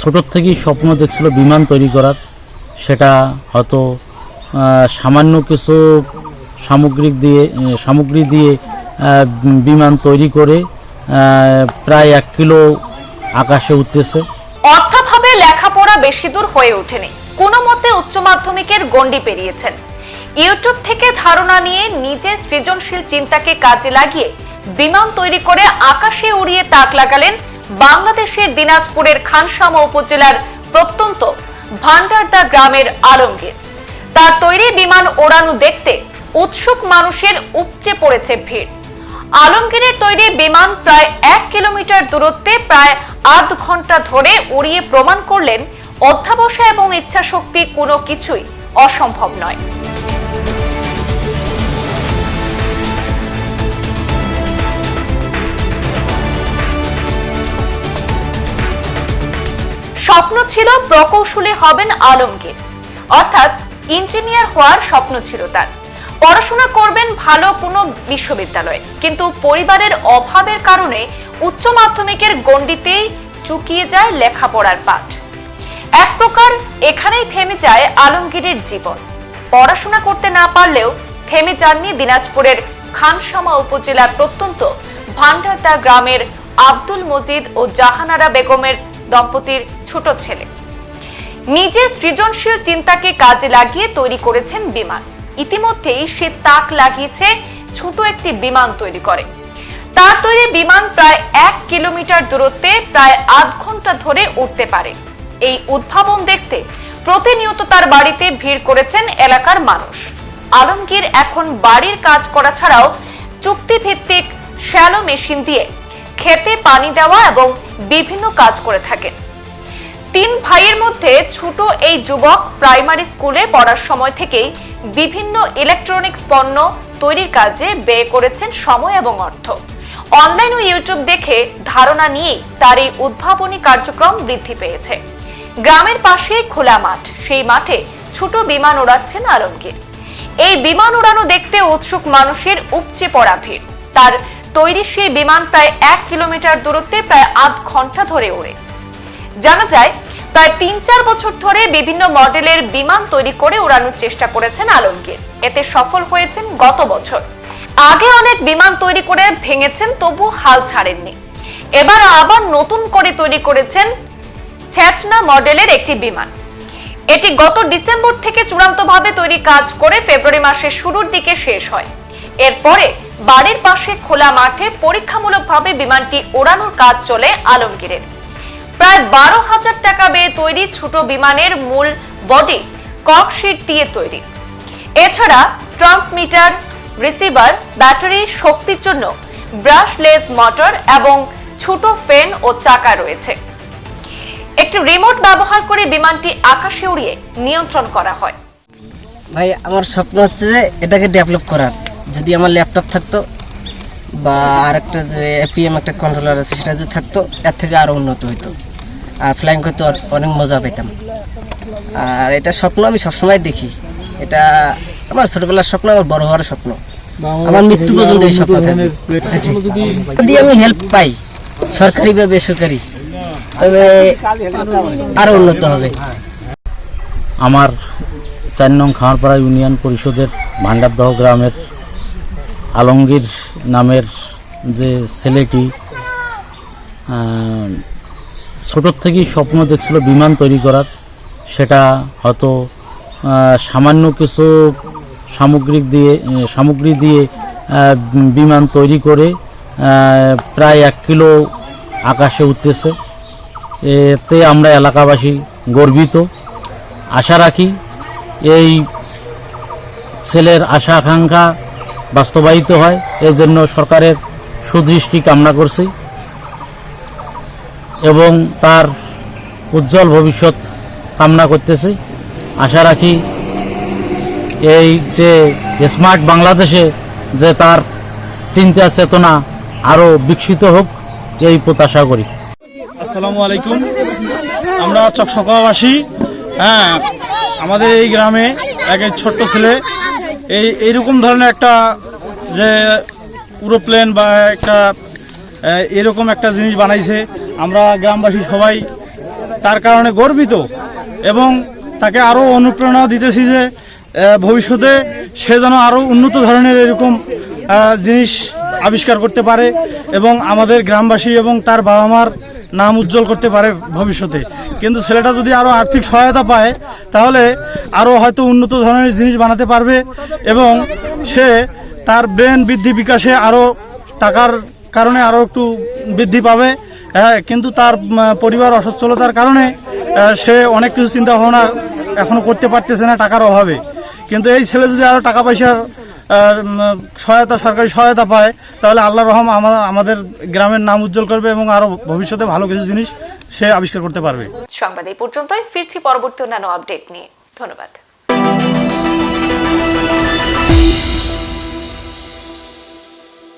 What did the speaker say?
ছোটোর থেকেই স্বপ্ন দেখছিল বিমান তৈরি করার। সেটা হয়তো সামান্য কিছু সামগ্রিক দিয়ে সামগ্রী দিয়ে বিমান তৈরি করে প্রায় এক কিলো আকাশে উঠতেছে। অর্থাভাবে লেখাপড়া বেশি দূর হয়ে ওঠেনি। কোনো মতে উচ্চ মাধ্যমিকের গণ্ডি পেরিয়েছেন। ইউটিউব থেকে ধারণা নিয়ে নিজের সৃজনশীল চিন্তাকে কাজে লাগিয়ে বিমান তৈরি করে আকাশে উড়িয়ে তাক লাগালেন বাংলাদেশের দিনাজপুরের খানসামা উপজেলার প্রত্যন্ত ভান্ডারদা গ্রামের আলমগীর। তার তৈরি বিমান ওড়ানো দেখতে উৎসুক মানুষের উপচে পড়েছে ভিড়। আলমগীরের তৈরি বিমান প্রায় এক কিলোমিটার দূরত্বে প্রায় আধ ঘণ্টা ধরে উড়িয়ে প্রমাণ করলেন অধ্যাবসা এবং ইচ্ছাশক্তি কোনো কিছুই অসম্ভব নয়। স্বপ্ন ছিল প্রকৌশলী হবেন আলমগীর। অর্থাৎ ইঞ্জিনিয়ার হওয়ার স্বপ্ন ছিল তার। পড়াশোনা করবেন ভালো কোনো বিশ্ববিদ্যালয়ে। কিন্তু পরিবারের অভাবের কারণে উচ্চ মাধ্যমিকের গণ্ডিতেই চুকিয়ে যায় লেখাপড়ার পাঠ। এক প্রকার এখানেই থেমে যায় আলমগীরের জীবন। পড়াশোনা করতে না পারলেও থেমে যাননি দিনাজপুরের খানসামা উপজেলার প্রত্যন্ত ভান্ডারদা গ্রামের আব্দুল মজিদ ও জাহানারা বেগমের দম্পতির ছোট ছেলে। নিজের সৃজনশীল চিন্তাকে কাজে লাগিয়ে তৈরি করেছেন বিমান। ইতিমধ্যেই সে তাক লাগিয়েছে ছোট একটি বিমান তৈরি করে। তার তৈরি বিমান প্রায় এক কিলোমিটার দূরত্বে প্রায় আধ ঘণ্টা ধরে উঠতে পারে। এই উদ্ভাবন দেখতে প্রতিনিয়ত তার বাড়িতে ভিড় করেছেন এলাকার মানুষ। আলমগীর এখন বাড়ির কাজ করা ছাড়াও চুক্তিভিত্তিক শ্যালো মেশিন দিয়ে খেতে, পানি দেওয়া এবং বিভিন্ন কাজ করে থাকেন। তিন ভাইয়ের মধ্যে ছোট এই যুবক প্রাইমারি স্কুলে পড়ার সময় থেকেই বিভিন্ন ইলেকট্রনিক্স পণ্য তৈরির কাজে ব্যয় করেছেন সময় এবং অর্থ। অনলাইন ও ইউটিউব দেখে ধারণা নিয়েই তার এই উদ্ভাবনী কার্যক্রম বৃদ্ধি পেয়েছে। গ্রামের পাশেই খোলা মাঠ, সেই মাঠে ছোট বিমান ওড়াচ্ছেন আলমগীর। এই বিমান উড়ানো দেখতে উৎসুক মানুষের উপচে পড়া ভিড়। তার তৈরি সেই বিমান প্রায় এক কিলোমিটার দূরত্বে প্রায় আধ ঘণ্টা ধরে ওড়ে। জানা যায় প্রায় তিন চার বছর ধরে বিভিন্ন মডেলের বিমান তৈরি করে উড়ানোর চেষ্টা করেছেন আলমগীর। এতে সফল হয়েছেন গত বছর। আগে অনেক বিমান তৈরি করে ভেঙেছেন, তবু হাল ছাড়েননি। এবার আবার নতুন করে তৈরি করেছেন ছ্যাচনা মডেলের একটি বিমান। এটি গত ডিসেম্বর থেকে চূড়ান্তভাবে তৈরি কাজ করে ফেব্রুয়ারি মাসের শুরুর দিকে শেষ হয়। এরপরে বাড়ির পাশে খোলা মাঠে পরীক্ষামূলকভাবে বিমানটি ওড়ানোর কাজ চলে আলমগীরের। প্রায় বারো হাজার টাকা ব্যয়ে তৈরি ছোট বিমানের মূল বডি ককশিট দিয়ে তৈরি। এছাড়া ট্রান্সমিটার, রিসিভার, ব্যাটারি শক্তির জন্য ব্রাশলেস মোটর এবং ছোট ফ্যান ও চাকা রয়েছে। একটি রিমোট ব্যবহার করে বিমানটি আকাশে উড়িয়ে নিয়ন্ত্রণ করা হয়। ভাই, আমার স্বপ্ন হচ্ছে যে এটাকে ডেভেলপ করার। যদি আমার ল্যাপটপ থাকতো বা আরেকটা যে এপিএম একটা কন্ট্রোলার আছে, সেটা যদি থাকতো, এর থেকে আরও উন্নত হতো আর ফ্লাইং করতে অনেক মজা পেতাম আর এটা স্বপ্ন আমি সবসময় দেখি। এটা আমার ছোটবেলার স্বপ্ন, আমার বড় হওয়ার স্বপ্ন। আমার মৃত্যু পর্যন্ত এই স্বপ্ন থাকবে যদি আমি হেল্প পাই, সরকারি বা বেসরকারি, তবে আরও উন্নত হবে। আমার চার নং খামারপাড়া ইউনিয়ন পরিষদের ভান্ডারদহ গ্রামের আলমগীর নামের যে ছেলেটি ছোটোর থেকেই স্বপ্ন দেখছিল বিমান তৈরি করার। সেটা হয়তো সামান্য কিছু সামগ্রিক দিয়ে সামগ্রী দিয়ে বিমান তৈরি করে প্রায় এক কিলো আকাশে উঠতেছে। এতে আমরা এলাকাবাসী গর্বিত। আশা রাখি এই ছেলের আশা আকাঙ্ক্ষা বাস্তবায়িত হয়। এজন্য সরকারের সুদৃষ্টি কামনা করছি। এবং তার উজ্জ্বল ভবিষ্যৎ কামনা করতেছি। আশা রাখি এই যে স্মার্ট বাংলাদেশে যে তার চিন্তা চেতনা আরও বিকশিত হোক, এই প্রত্যাশা করি। আসসালামু আলাইকুম। আমরা চকচকাবাসী হ্যাঁ আমাদের এই গ্রামে এক ছোট্ট ছেলে, এই এইরকম ধরনের একটা যে প্লেন বা একটা এরকম একটা জিনিস বানাইছে। আমরা গ্রামবাসী সবাই তার কারণে গর্বিত এবং তাকে আরও অনুপ্রেরণা দিতেছি যে ভবিষ্যতে সে যেন আরও উন্নত ধরনের এরকম জিনিস আবিষ্কার করতে পারে এবং আমাদের গ্রামবাসী এবং তার বাবা মার নাম উজ্জ্বল করতে পারে ভবিষ্যতে। কিন্তু ছেলেটা যদি আরও আর্থিক সহায়তা পায়, তাহলে আরও হয়তো উন্নত ধরনের জিনিস বানাতে পারবে এবং সে তার ব্রেন বৃদ্ধি বিকাশে আরও টাকার কারণে আরও একটু বৃদ্ধি পাবে। হ্যাঁ কিন্তু তার পরিবার অসচ্ছলতার কারণে সে অনেক কিছু চিন্তা ভাবনা এখনও করতে পারতেছে না টাকার অভাবে। কিন্তু এই ছেলে যদি আরও টাকা পয়সার সহায়তা, সরকারি সহায়তা পায়, তাহলে আল্লাহ রহম আমাদের গ্রামের নাম উজ্জ্বল করবে এবং আরও ভবিষ্যতে ভালো কিছু জিনিস সে আবিষ্কার করতে পারবে। সংবাদ এই পর্যন্তই। ফিরছি পরবর্তী অন্যান্য আপডেট নিয়ে। ধন্যবাদ।